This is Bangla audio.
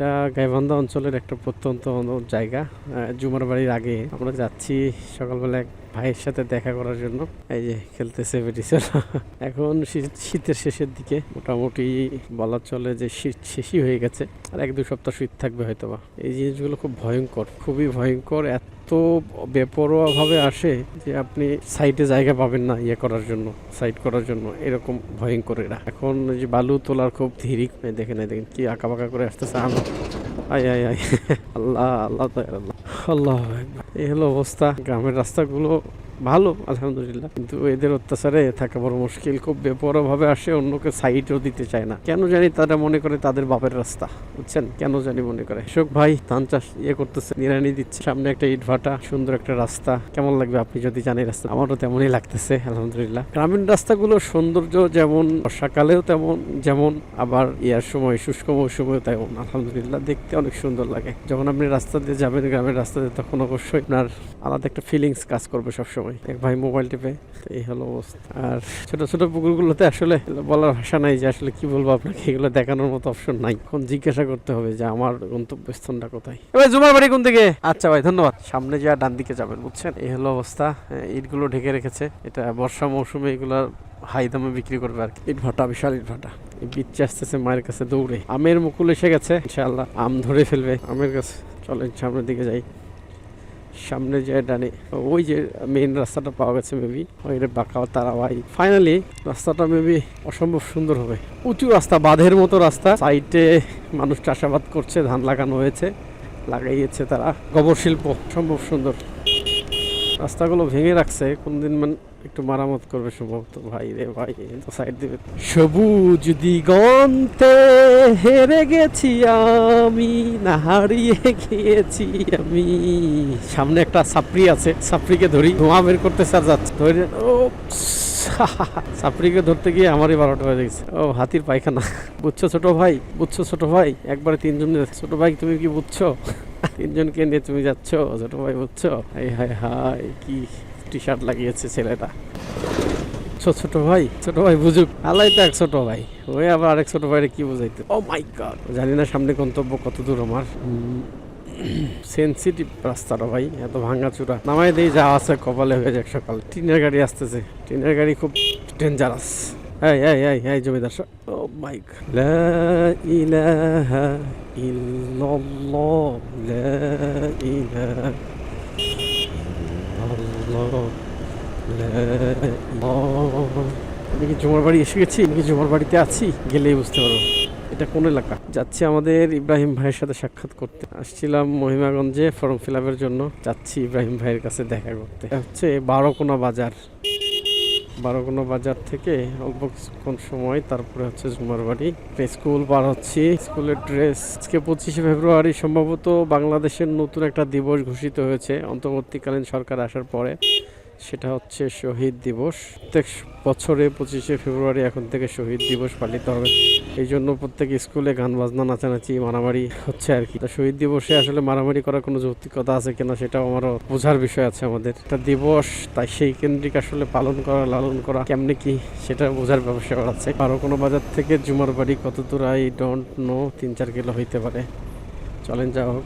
এটা গাইবান্ধা অঞ্চলের একটা প্রত্যন্ত জায়গা জুমার বাড়ির আগে। আমরা যাচ্ছি সকালবেলা ভাইয়ের সাথে দেখা করার জন্য। এই যে খেলতেছে বেটিসেল এখন শীত- শীতের শেষের দিকে। মোটামুটি বলা চলে যে শীত শেষই হয়ে গেছে। আর এক দু সপ্তাহ শীত থাকবে হয়তো বা এই জিনিসগুলো খুব ভয়ঙ্কর, খুবই ভয়ঙ্কর। এত বেপরোয়া ভাবে আসে যে আপনি সাইডে জায়গা পাবেন না ইয়ে করার জন্য, সাইড করার জন্য। এরকম ভয়ঙ্কর এরা এখন যে বালু তোলার খুব ধীরিক দেখে এই দেখেন কি আঁকা বাঁকা করে আসতেছে আলো আয় আয় আয়। আল্লাহ আল্লাহ আল্লাহ। আল্লাহ এই হলো অবস্থা। গ্রামের রাস্তাগুলো ভালো, আলহামদুলিল্লাহ। কিন্তু এদের অত্যাচারে থাকা বড় মুশকিল। খুব বেপরোয়া ভাবে আসে, অন্যকে সাইডও দিতে চায় না। কেন জানি তারা মনে করে তাদের বাপের রাস্তা, বুঝছেন? কেন জানি মনে করে। শোক ভাই, ধান চাষ ইয়ে করতেছে নিরানি দিচ্ছে। সামনে একটা ইট ভাটা, সুন্দর একটা রাস্তা। কেমন লাগবে আপনি যদি জানেন রাস্তা? আমারও তেমনই লাগতেছে, আলহামদুলিল্লাহ। গ্রামীণ রাস্তাগুলো সৌন্দর্য যেমন, বর্ষাকালেও তেমন, যেমন, আবার ইয়ার সময়, শুষ্ক মৌসুমেও তেমন, আলহামদুলিল্লাহ। দেখতে অনেক সুন্দর লাগে। যখন আপনি রাস্তা দিয়ে যাবেন, গ্রামের রাস্তা দিয়ে তখন অবশ্যই আপনার আলাদা একটা ফিলিংস কাজ করবে সবসময়। এক ভাই মোবাইল টিপে, এই হলো অবস্থা। আর ছোট ছোট পুকুরগুলোতে আসলে বলার ভাষা নাই যে আসলে কি বলব আপনাকে, এগুলো দেখানোর মতো অপশন নাই। এখন জিজ্ঞাসা করতে হবে যে আমার গন্তব্যস্থানটা কোথায়। এবার জুমার বাড়ি কোন দিকে? আচ্ছা ভাই, ধন্যবাদ। সামনে যা ডান দিকে যাবেন, বুঝছেন? এই হলো অবস্থা। ইটগুলো ঢেকে রেখেছে। এটা বর্ষা মৌসুমে এগুলা হাই দামে বিক্রি করবে আর ইট ভাটা, বিশাল ইট ভাটা। বিচ্ছে আসতেছে মায়ের কাছে দৌড়ে। আমের মুকুল এসে গেছে, ইনশাআল্লাহ। আম ধরে ফেলবে। আমের কাছে চলেন সামনের দিকে যাই। সামনে যে ডানে, ওই যে মেইন রাস্তাটা পাওয়া গেছে মেবি ওই বাঁকা তারা ভাই। ফাইনালি রাস্তাটা মেবি অসম্ভব সুন্দর হবে। উঁচু রাস্তা, বাঁধের মতো রাস্তা। সাইডে মানুষ চাষাবাদ করছে, ধান লাগানো হয়েছে, লাগাইয়েছে তারা। গোবর শিল্প সম্ভব সুন্দর। রাস্তাগুলো ভেঙে রাখছে, কোনদিন মানে একটু মারামত করবে সম্ভবত। ভাই রে ভাই সাইড দিবে। সবুজ দিগন্তে হেরে গেছি আমি, না হারিয়ে গিয়েছি আমি। সামনে একটা সাপড়ি আছে, সাপড়িকে ধরি। ধোঁয়া বের করতে স্যার যাচ্ছে। ধরে ও সাপড়িকে ধরতে গিয়ে আমারই বারোটা হয়ে গেছে। ও, হাতির পায়খানা। বুঝছ ছোট ভাই? বুঝছ ছোট ভাই? একবারে তিনজন ছোট ভাই, তুমি কি বুঝছ? তিনজনকে নিয়ে তুমি যাচ্ছ? ছোট ভাই, বুঝছ? হাই হাই হাই কি টি শার্ট লাগিয়েছে ছেলেটা। ছো ছোট ভাই ছোট ভাই বুঝুক। আলাই তো এক ছোট ভাই। ওই আবার আরেক ছোট ভাইরে কি বুঝাইতে? ও মাই গড জানি না সামনে গন্তব্য কত দূর আমার। সেন্সিটিভ রাস্তাটা ভাই, এত ভাঙা চূড়া নামাই দিয়ে যা আছে কপালে হয়ে যাক সকাল। টিনের গাড়ি আসতেছে। টিনের গাড়ি খুব ডেঞ্জারাস এই এই এই এই জমিদার ও মাই গড লা ইলাহা ইল্লাল্লাহ, লা ইলাহা আমি কি জুমার বাড়ি এসে গেছি? আমি জমার বাড়িতে আছি? গেলেই বুঝতে পারব। এটা কোন এলাকা? যাচ্ছি আমাদের ইব্রাহিম ভাইয়ের সাথে সাক্ষাৎ করতে। আসছিলাম মহিমাগঞ্জে ফর্ম ফিল জন্য। যাচ্ছি ইব্রাহিম ভাইয়ের কাছে দেখা করতে। হচ্ছে বারোকোনা বাজার। বারোকোনা বাজার থেকে অল্প কিছুক্ষণ সময়, তারপরে হচ্ছে জুমার বাড়ি। স্কুল পার হচ্ছি। স্কুলের ড্রেস আজকে পঁচিশে ফেব্রুয়ারি, সম্ভবত বাংলাদেশের নতুন একটা দিবস ঘোষিত হয়েছে। অন্তর্বর্তীকালীন সরকার আসার পরে। সেটা হচ্ছে শহীদ দিবস। প্রত্যেক বছরে পঁচিশে ফেব্রুয়ারি এখন থেকে শহীদ দিবস পালিত হবে। এই জন্য প্রত্যেক স্কুলে গান, বাজনা, নাচানাচি, মারামারি হচ্ছে আর কি। শহীদ দিবসে আসলে মারামারি করার কোনো যৌক্তিকতা আছে কিনা সেটাও আমারও বোঝার বিষয় আছে আমাদের। একটা দিবস, তাই সেই কেন্দ্রিক আসলে পালন করা, লালন করা কেমনে কি সেটা বোঝার ব্যবসা আছে। আরও কোনো বাজার থেকে জুমার বাড়ি কত দূর? আই ডোন্ট নো তিন চার কিলো হইতে পারে। চলেন যা হোক।